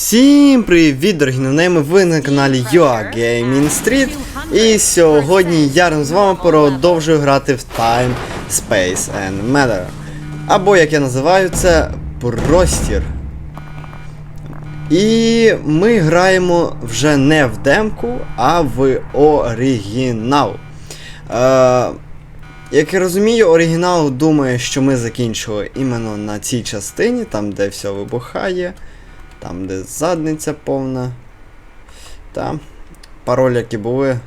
Всім привіт, дорогі новнейми, ви на каналі UA Gaming Street І сьогодні я разом з вами продовжую грати в Time, Space and Matter. Або як я називаю це простір. І ми граємо вже не в демку, а в оригінал. Е, Як я розумію, оригінал думає, що ми закінчили іменно на цій частині, там де все вибухає там, де задниця повна. Та. Пароль, які були,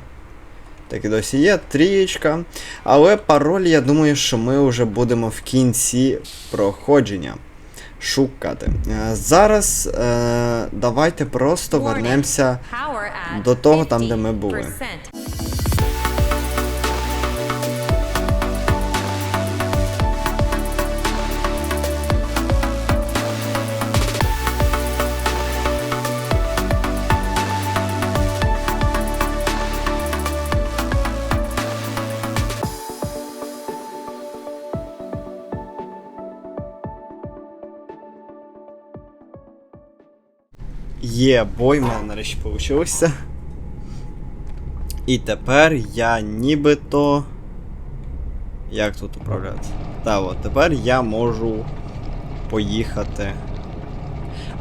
так і досі є, трієчка. Але пароль, я думаю, що ми вже будемо в кінці проходження шукати. Е, Зараз е, давайте просто вернемося. до того, там, де ми були. Є бой, мене нарешті вийшло. І тепер я нібито. Як тут управляти? Так, от тепер я можу поїхати.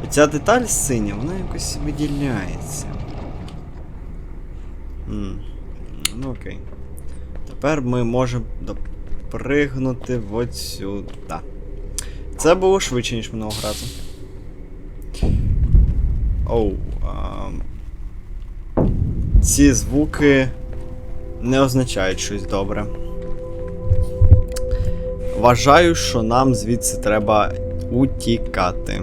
Оця деталь синя, вона якось виділяється. М, Ну окей. Тепер ми можемо допригнути от сюди. Це було швидше, ніж минулого разу. Оу. ам, Ці звуки не означають щось добре. Вважаю, що нам звідси треба утікати.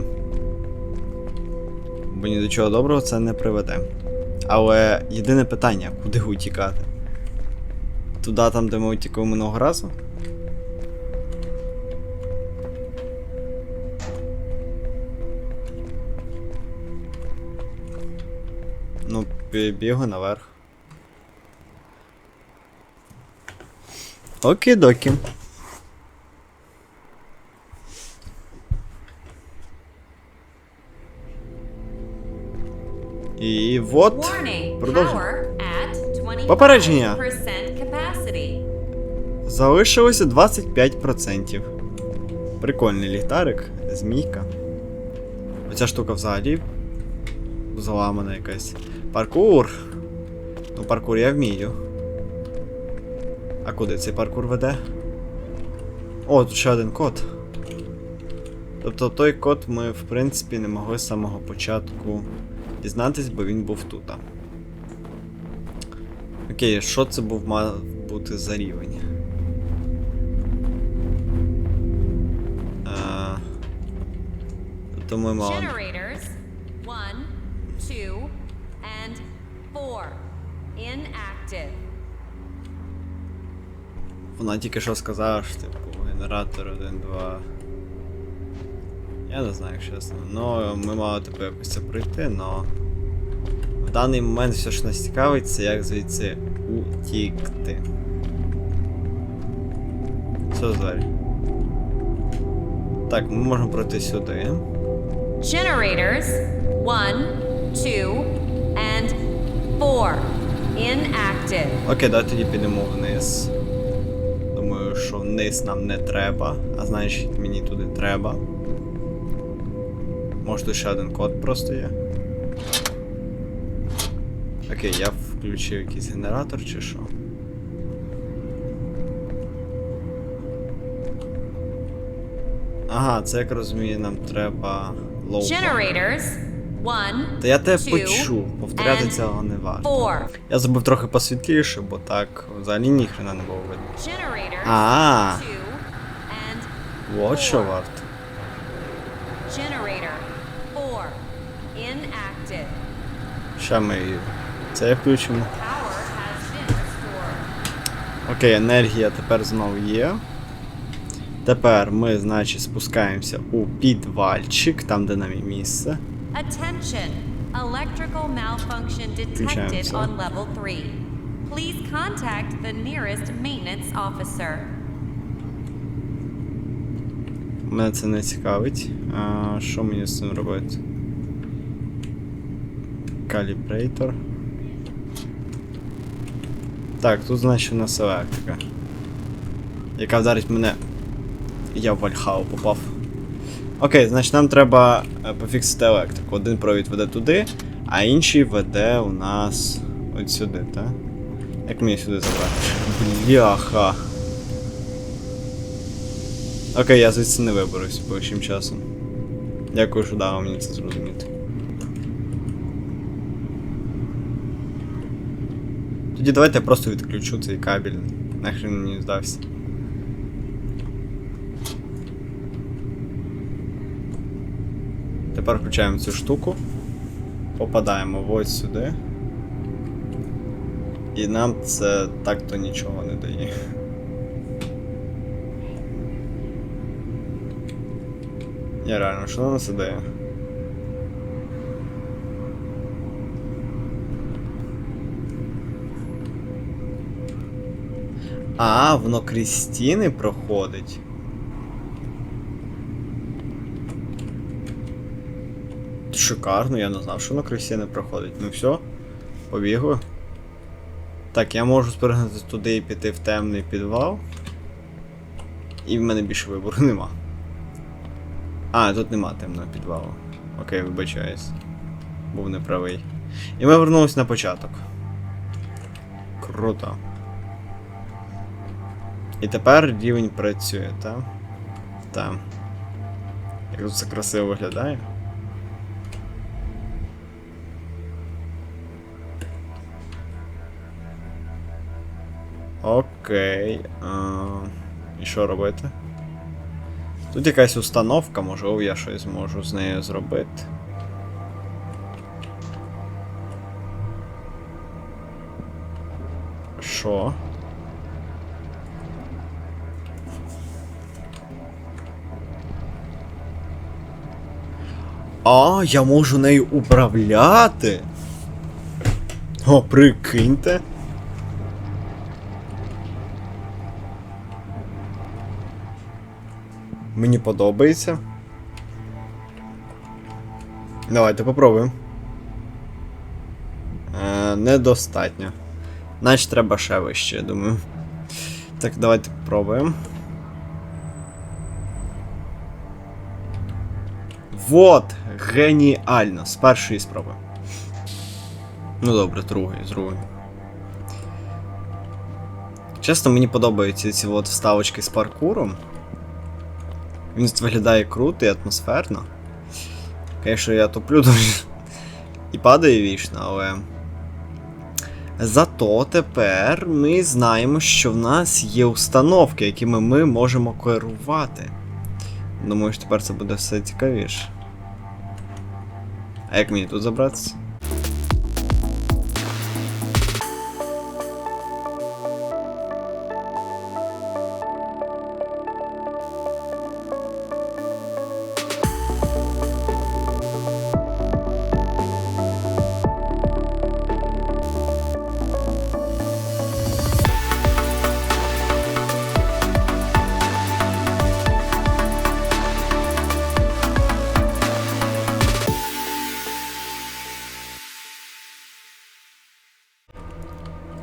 Бо ні до чого доброго це не приведе. Але єдине питання, куди утікати? Туди там, де ми утікали минулого разу? Бігу наверх. Окі-докі. І от. Продовжуємо. Попередження. Залишилося 25%. Прикольний ліхтарик, змійка. Оця штука взагалі заламана якась. Паркур. Ну, паркур я вмію. А куди цей паркур веде? О, тут ще один код. Тобто той код ми, в принципі, не могли з самого початку дізнатись, бо він був тут. Окей, що це був мав бути за рівень? А, Тобто ми мали. 4. Inactive. Вона тільки що сказала, що типу генератор 1, 2. Я не знаю, чесно. Ну, ми мали типу якось це пройти, но... В даний момент все ж нас цікавить, це як звідси утікти. Що далі? Так, ми можемо пройти сюди. Generators 1, 2 and four. Inactive. Окей, давай тоді підемо вниз. Думаю, що вниз нам не треба, а значить мені туди треба. Може тут ще один код просто є. Окей, я включив якийсь генератор чи що. Ага, це як розумію, нам треба лоу. Generators, Та я тебе почув, повторяти цього не варто. Я зробив трохи посвітліше, бо так взагалі ніхрена не було видно. А. Вот що варто. Ще ми її. Це включимо. Окей, енергія тепер знову є. Тепер ми, значить, спускаємося у підвальчик, там де нам і місце. Attention! Electrical malfunction detected Включаемся. on level 3. Please contact the nearest maintenance officer. Мене це не цікавить. А, що мені з цим робити? Калібрейтор. Так, тут значить у нас електрика. Яка вдарить мене. Я в Вальхау попав. Окей, значить нам треба е, пофіксити електрику. Один провід веде туди, а інший веде у нас от сюди, так? Як мені сюди забрати? Бляха. Окей, я звідси не виберусь ближчим часом. Дякую, що дав мені це зрозуміти. Тоді давайте я просто відключу цей кабель. Нахрен мені здався. Тепер включаємо цю штуку. Попадаємо ось сюди. І нам це так-то нічого не дає. Я реально, що нам це дає? А, воно крізь стіни проходить. Шикарно, я не знав, що воно крізь стіни проходить. Ну все, побігли. Так, я можу спригнути туди і піти в темний підвал. І в мене більше вибору нема. А, тут нема темного підвалу. Окей, вибачаюсь. Був неправий. І ми вернулись на початок. Круто. І тепер рівень працює, так? Так. Як тут все красиво виглядає. Окей. А, і що робити? Тут якась установка, можливо, я щось зможу з нею зробити. Що? А, я можу нею управляти. О, прикиньте. Мені подобається. Давайте попробуємо. Е, недостатньо. Значить треба ще вище, я думаю. Так, давайте попробуємо. Вот! Геніально! З першої спроби. Ну добре, другої, з другої. Чесно, мені подобаються ці от вставочки з паркуром. Він виглядає круто і атмосферно. Звісно, я туплю дуже і падаю вічно, але. Зато тепер ми знаємо, що в нас є установки, якими ми можемо керувати. Думаю, що тепер це буде все цікавіше. А як мені тут забратися?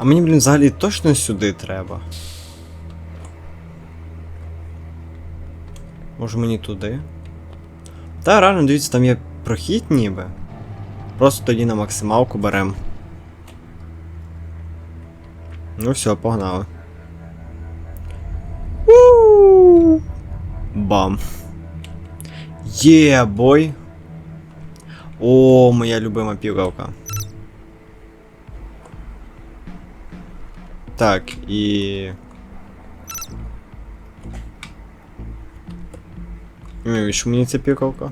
Мені, блін, взагалі точно сюди треба. Може мені туди? Та реально, дивіться, там є прохід ніби. Просто тоді на максималку берем. Ну все, погнали. У! Бам. Є, бой. О, моя любима півгалка. Так, і. Ну, і що мені ця пікалка?